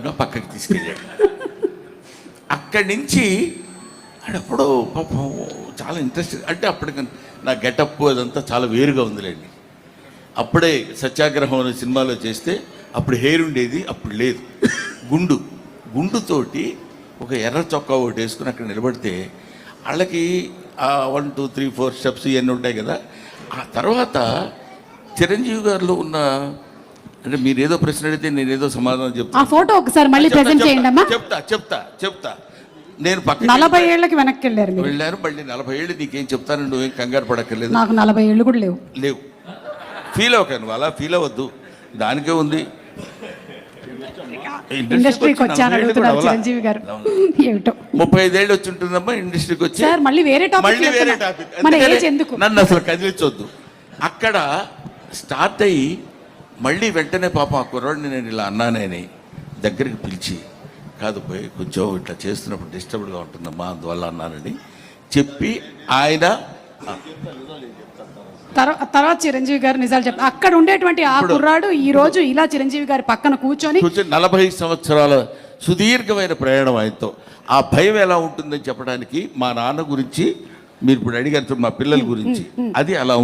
పక్కకి తీసుకెళ్ళాడు అక్కడి నుంచి ఆడప్పుడు పాపం చాలా ఇంట్రెస్ట్ అంటే అప్పటికి నా గెటప్ అదంతా చాలా వేరుగా ఉందిలేండి. అప్పుడే సత్యాగ్రహం అనే సినిమాలో చేస్తే అప్పుడు హెయిర్ ఉండేది అప్పుడు లేదు. గుండు. గుండుతోటి ఒక ఎర్ర చొక్కా ఒకటి వేసుకుని అక్కడ నిలబడితే వాళ్ళకి ఆ one two three four steps ఇవన్నీ ఉంటాయి కదా. ఆ తర్వాత చిరంజీవి గారిలో ఉన్న అంటే మీరు ఏదో ప్రశ్న అడిగితే నేను ఏదో సమాధానం ఆ చెప్తాను ఫోటో ఒకసారి మళ్ళీ చెప్తా, ప్రెజెంట్ చెప్తా, చేయండి అమ్మా చెప్తా చెప్తా చెప్తా. నేను పక్క నలభై ఏళ్ళకి వెనక్కి వెళ్ళారు మీరు. వెళ్ళాను మళ్ళీ నలభై ఏళ్ళు నీకేం చెప్తాను నువ్వేం కంగారు పడక్కర్లేదు. నాకు నలభై ఏళ్ళు కూడా లేవు. లేవు. ఫీల్ అవ్వక నువ్వు అలా ఫీల్ అవ్వద్దు. దానికే ఉంది. ఇండస్ట్రీకి వచ్చి వచ్చాను అడుగుతున్నారు చిరంజీవి గారు. ఏమిటో. ముప్పై ఐదేళ్ళు వచ్చి ఉంటుందమ్మా ఇండస్ట్రీకి వచ్చి. సార్ మళ్ళీ వేరే టాపిక్ మళ్ళీ వేరే టాపిక్ మన ఏజ్ ఎందుకు? నన్ను అసలు కదిలించొద్దు. అక్కడ స్టార్ట్ అయ్యి మళ్ళీ వెంటనే పాపం ఆ కుర్రాడిని నేను ఇలా అన్నానని దగ్గరికి పిలిచి కాదు పోయి కొంచెం ఇట్లా చేస్తున్నప్పుడు డిస్టర్బ్డ్గా ఉంటుందమ్మా అందువల్ల అన్నానని చెప్పి ఆయన తర్వా- తర్వాత చిరంజీవి గారు నిజాలు చెప్తారు అక్కడ ఉండేటువంటి ఆ కుర్రాడు ఈ రోజు ఇలా చిరంజీవి గారి పక్కన కూర్చొని కూర్చొని నలభై సంవత్సరాల సుదీర్ఘమైన ప్రయాణం ఆయనతో. ఆ భయం ఎలా ఉంటుందని చెప్పడానికి మా నాన్న గురించి మీరు ఇప్పుడు అడిగారు మా పిల్లల గురించి అది అలా